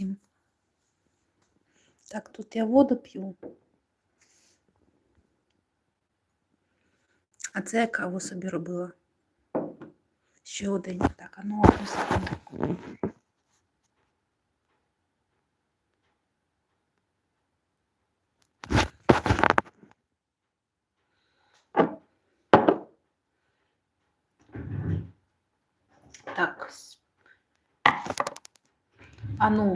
їм. Так, тут я воду п'ю. А це я каву собі робила. Ще один. Так, а ну одну секунду. Так. С- А ну,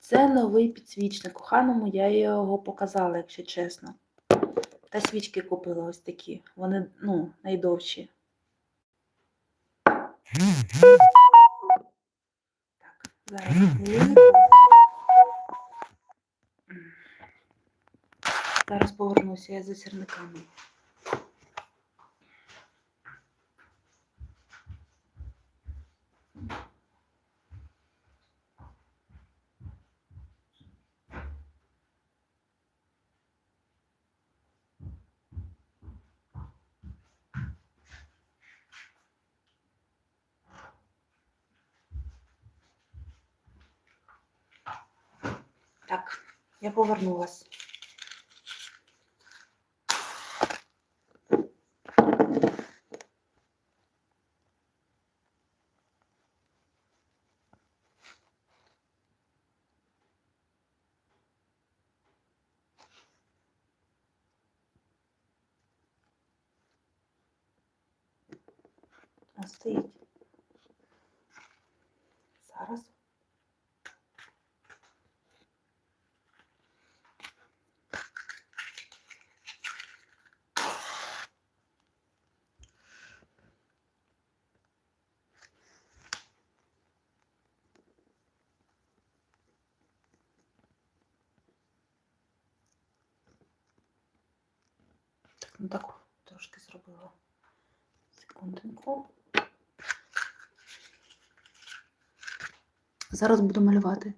це новий підсвічник. Коханому я його показала, якщо чесно. Та свічки купила ось такі. Вони, ну, найдовші. Так, зараз. Зараз повернуся я за сірниками. Повернулась. Стоїть. Ну так трошки зробила. Секундинку. Зараз буду малювати.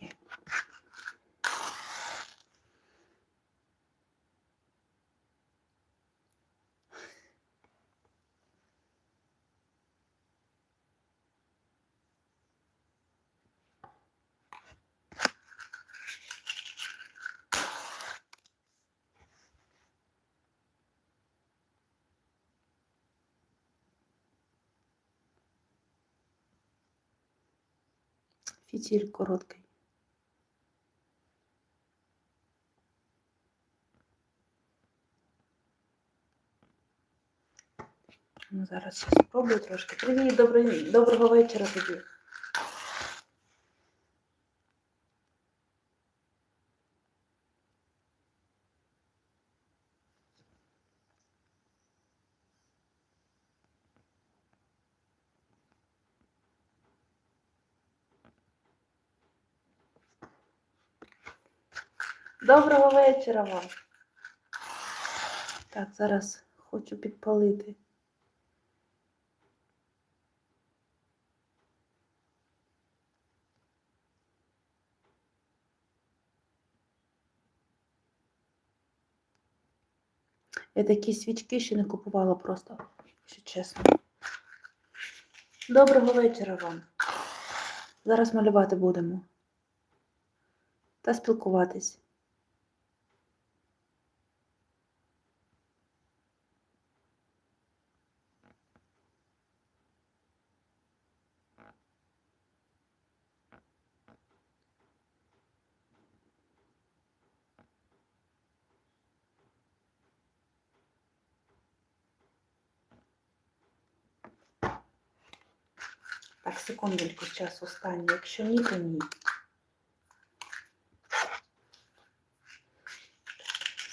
Є. Фітіль короткий. Ну, зараз я спробую трошки. Привіт, добрий, доброго вечора тобі. Доброго вечора вам. Так, зараз хочу підпалити. Я такі свічки ще не купувала просто, якщо чесно. Доброго вечора вам. Зараз малювати будемо. Та спілкуватись. Так, секундочку, час останній. Якщо ні, то ні.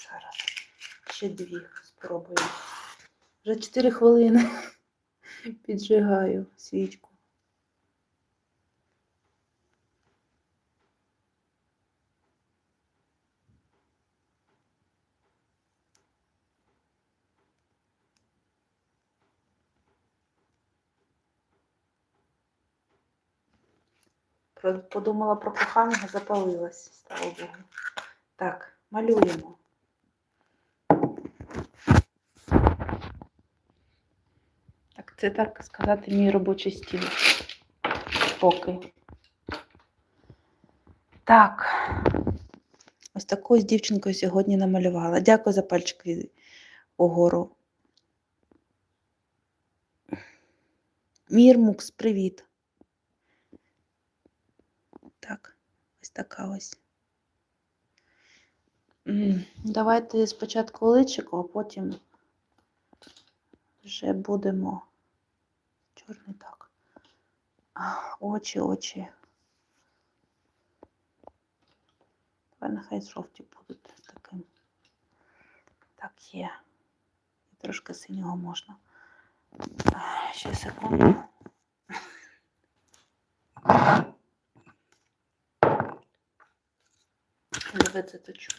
Зараз ще дві спробую. Вже 4 хвилини піджигаю свічку. Подумала про коханого, запалилась, слава Богу. Так, малюємо. Так, Це так сказати мій робочий стіл. Поки. Так. Ось таку з дівчинкою сьогодні намалювала. Дякую за пальчик від угору. Мірмукс, привіт. Так, ось така ось. Давайте спочатку личико, а потім вже будемо. Чорний так. Очі, очі. Давай нехай жовті будуть таким. Так, є. І трошки синього можна. Ще секунду. Давай заточу.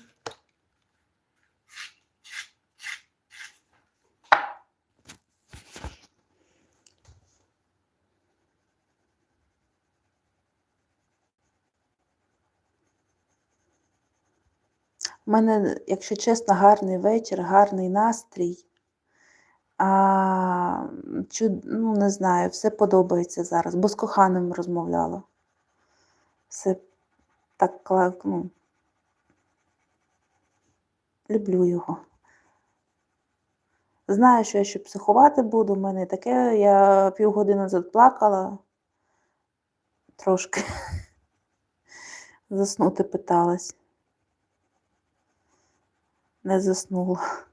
У мене, якщо чесно, гарний вечір, гарний настрій. А, чу, ну, не знаю, все подобається зараз, бо з коханим розмовляла. Все так, ну, люблю його. Знаю, що я ще психувати буду, в мене таке, я півгодини назад плакала, трошки заснути питалась. Не заснула.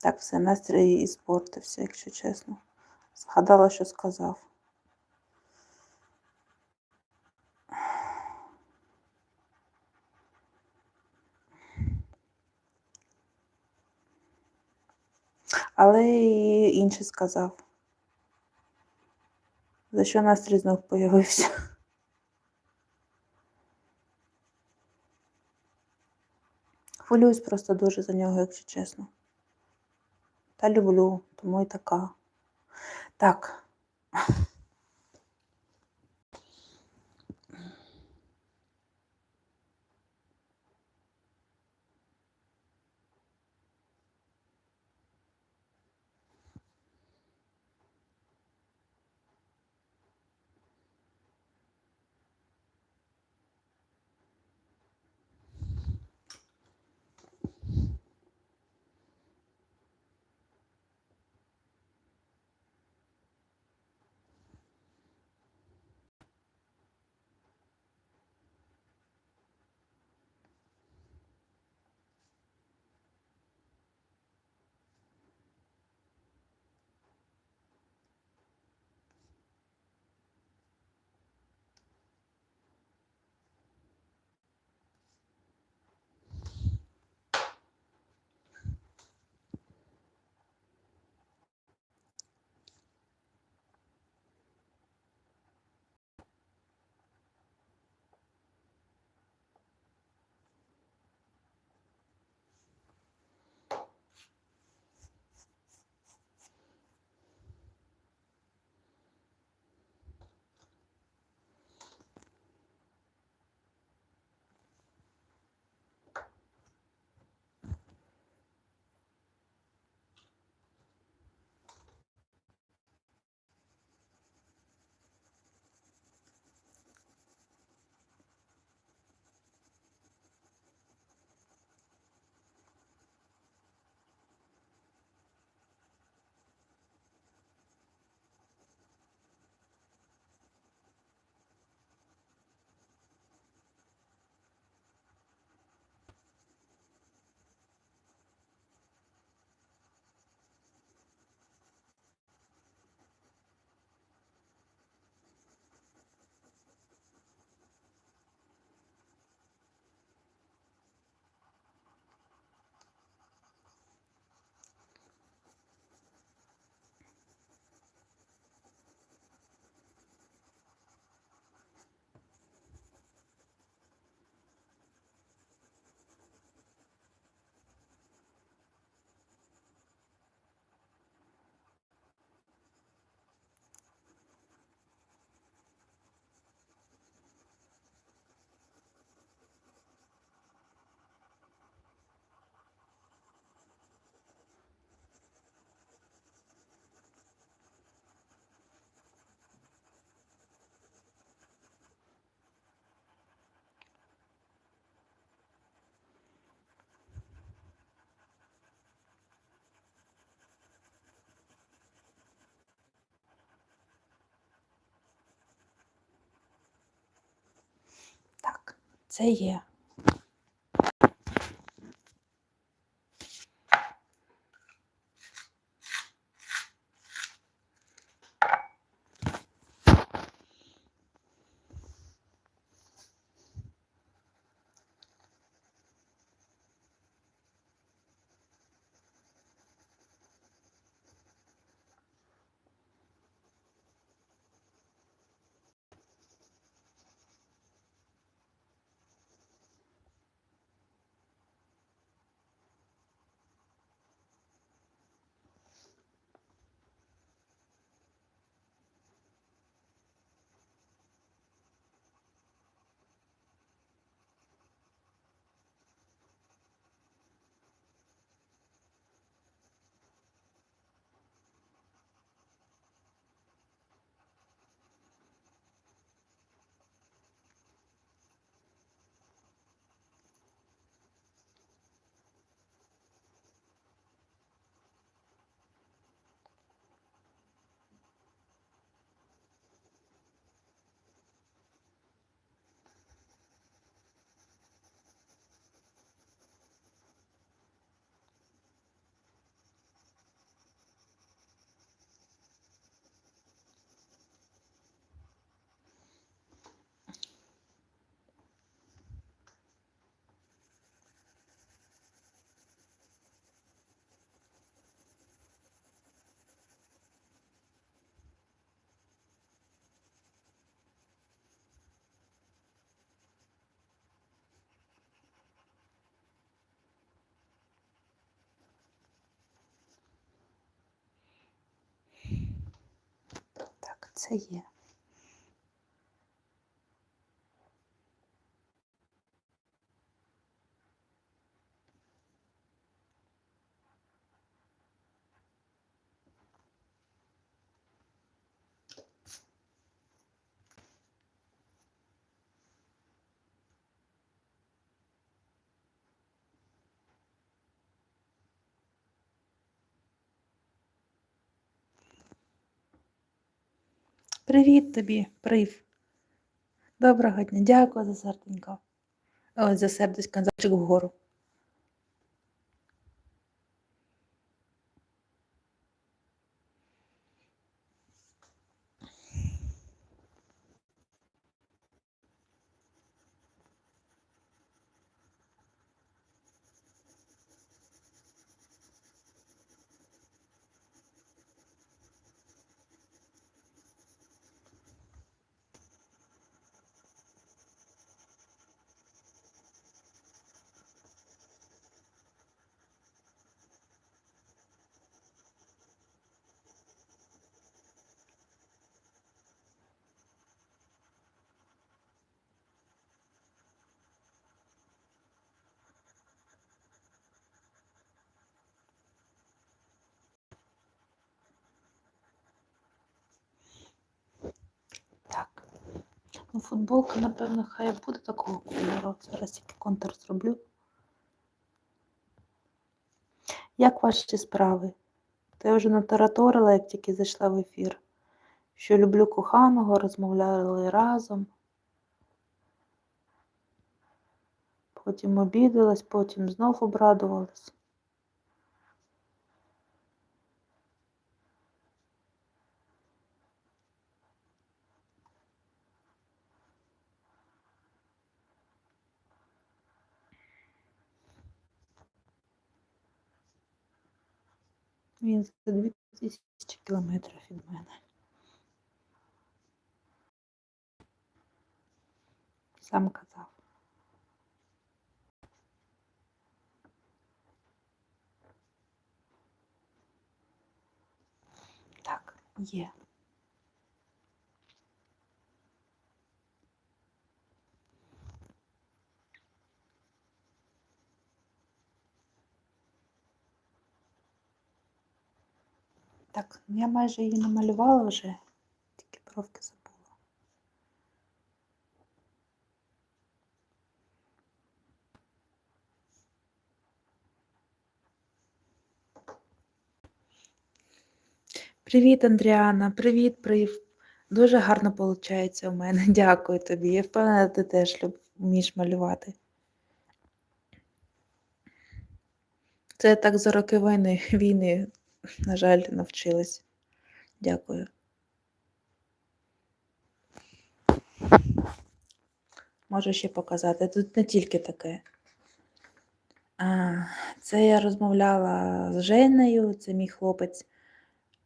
Так, все, настрій і спортився, якщо чесно. Згадала, що сказав. Але і інший сказав. За що настрій знов появився? Хвилююсь просто дуже за нього, якщо чесно. Та люблю, тому і така. Так. Це є. Так, Привіт тобі, прив. Доброго дня, дякую за серденько. Ось за сердечко, зайчик вгору. Так. Ну, футболка, напевно, хай буде такого кольору. Зараз тільки контур зроблю. Як ваші справи? Та я вже натараторила, як тільки зайшла в ефір, що люблю коханого, розмовляли разом. Потім обідалась, потім знов обрадувалась. Він за 2000 кілометрів від мене. Сам казав. Так, є. Я майже її намалювала вже, тільки бровки забула. Привіт, Андріана, привіт, Прив. Дуже гарно виходить у мене. Дякую тобі. Я впевнена, ти теж вмієш малювати. Це так за роки війни, війни, на жаль, навчилась. Дякую. Можу ще показати. Тут не тільки таке. А, це я розмовляла з Женею, це мій хлопець.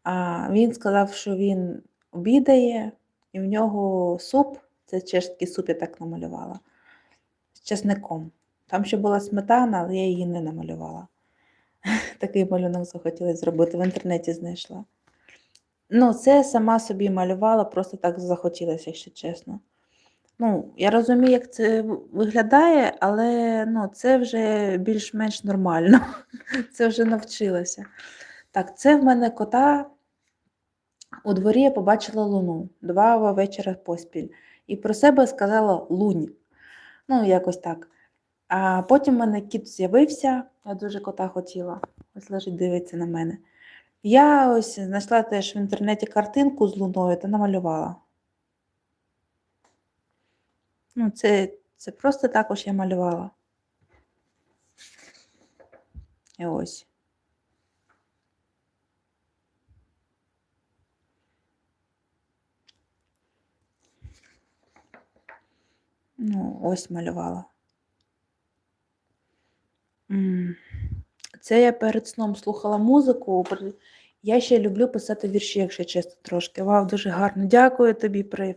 А він сказав, що він обідає, і в нього суп, це чешський суп, я так намалювала, з чесником. Там ще була сметана, але я її не намалювала. Такий малюнок захотілося зробити, в інтернеті знайшла. Ну, це сама собі малювала, просто так захотілося, якщо чесно. Ну, я розумію, як це виглядає, але ну, це вже більш-менш нормально. Це вже навчилася. Так, це в мене кота. У дворі я побачила луну два вечора поспіль. І про себе сказала лунь. Ну, якось так. А потім в мене кіт з'явився, я дуже кота хотіла. Ось лежить, дивиться на мене. Я ось знайшла теж в інтернеті картинку з луною та намалювала. Ну, це, це просто також я малювала. І ось. Ну, ось малювала. Це я перед сном слухала музику. Я ще люблю писати вірші, якщо чесно, трошки. Вау, дуже гарно. Дякую тобі, Прив.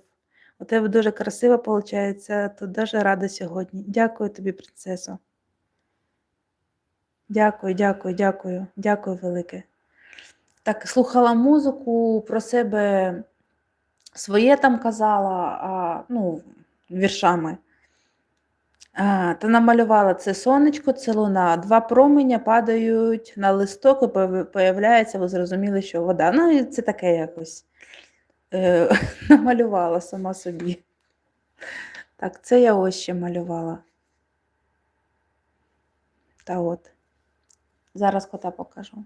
У тебе дуже красиво виходить, то дуже рада сьогодні. Дякую тобі, принцесо. Дякую, дякую, дякую, дякую велике. Так, слухала музику, про себе своє там казала, а, ну, віршами. А, та намалювала це сонечко, це луна. Два променя падають на листок і появ- появляється, ви зрозуміли, що вода. Ну, це таке якось е, намалювала сама собі. Так, це я ось ще малювала. Та от. Зараз кота покажу.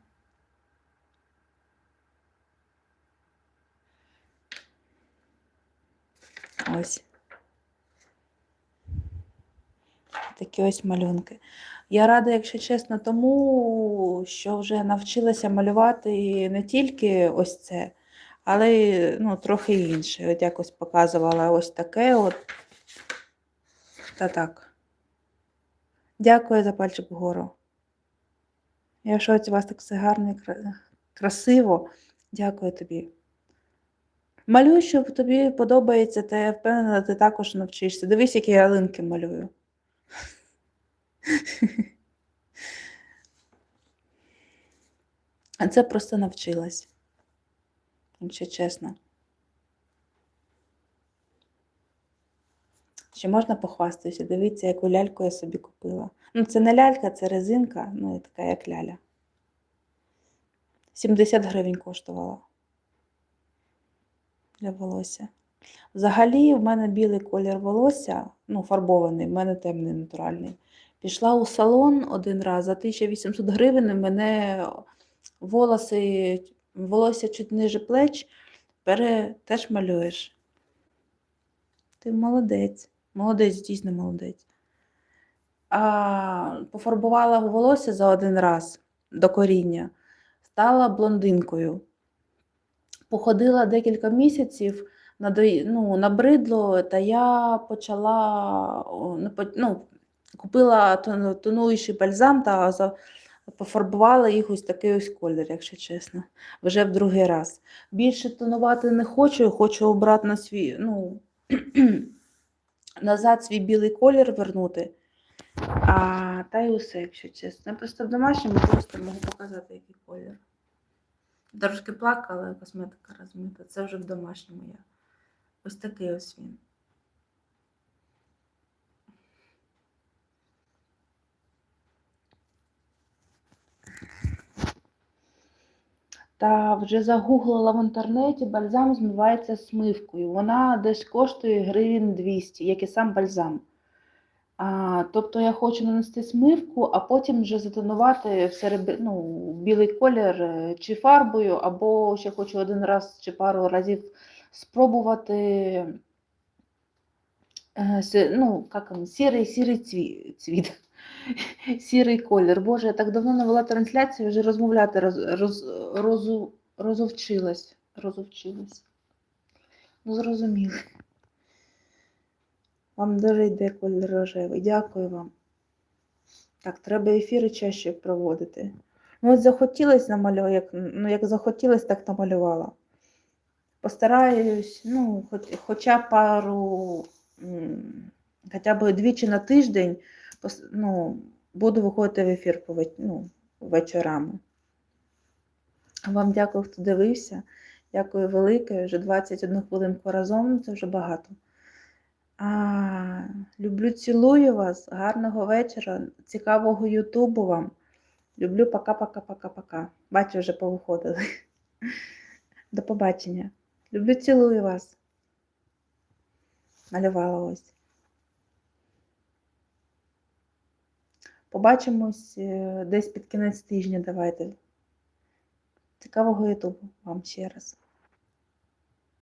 Ось. Такі ось малюнки. Я рада, якщо чесно, тому що вже навчилася малювати не тільки ось це, але ну, трохи інше. От якось показувала ось таке от. Та так. Дякую за пальчик вгору. Я шоці, у вас так все гарно і красиво. Дякую тобі. Малюй, що тобі подобається, та я впевнена, ти також навчишся. Дивись, які ялинки малюю. А це просто навчилась. Якщо чесно. Ще можна похвастатися. Дивіться, яку ляльку я собі купила. Ну, це не лялька, це резинка, ну і така як ляля. 70 гривень коштувала для волосся. Взагалі, в мене білий колір волосся, ну, фарбований, в мене темний натуральний. Пішла у салон один раз за 1800 гривень, мене волоси, волосся чуть ниже плеч, пере, теж малюєш. Ти молодець. Молодець, дійсно молодець. А, пофарбувала волосся за один раз до коріння, стала блондинкою. Походила декілька місяців, ну, набридло, та я почала, ну, купила тонуючий бальзам та пофарбувала їх ось такий ось колір, якщо чесно, вже в другий раз. Більше тонувати не хочу, хочу обратно свій, ну, назад свій білий колір вернути. А, та й усе, якщо чесно. Я просто в домашньому просто можу показати, який колір. Трошки плакала, косметика розмита. Це вже в домашньому я. Ось такий ось він. Та вже загуглила в інтернеті, бальзам змивається смивкою. Вона десь коштує гривень 200, як і сам бальзам. А, тобто я хочу нанести смивку, а потім вже затонувати в сереб... ну, білий колір е, чи фарбою, або ще хочу один раз чи пару разів спробувати Е, Ну, сірий, сірий цвіт. Сірий колір. Боже, я так давно не вела трансляцію, вже розмовляти роз, роз, розу, розовчилась. Розовчилась. Ну, зрозуміли. Вам дуже йде колір рожевий. Дякую вам. Так, треба ефіри чаще проводити. Ну, от захотілось намалювати, як, ну, як захотілось, так намалювала. Постараюсь, ну, хоч, хоча пару, хоча б двічі на тиждень ну, буду виходити в ефір по ну, вечорами. Вам дякую, хто дивився. Дякую велике. Вже 21 хвилинку разом, це вже багато. А, люблю, цілую вас. Гарного вечора, цікавого Ютубу вам. Люблю пока-пока-пока-пока. Бачу, вже повиходили. До побачення. Люблю, цілую вас. Малювала ось. Побачимось е, десь під кінець тижня. Давайте. Цікавого Ютубу вам ще раз.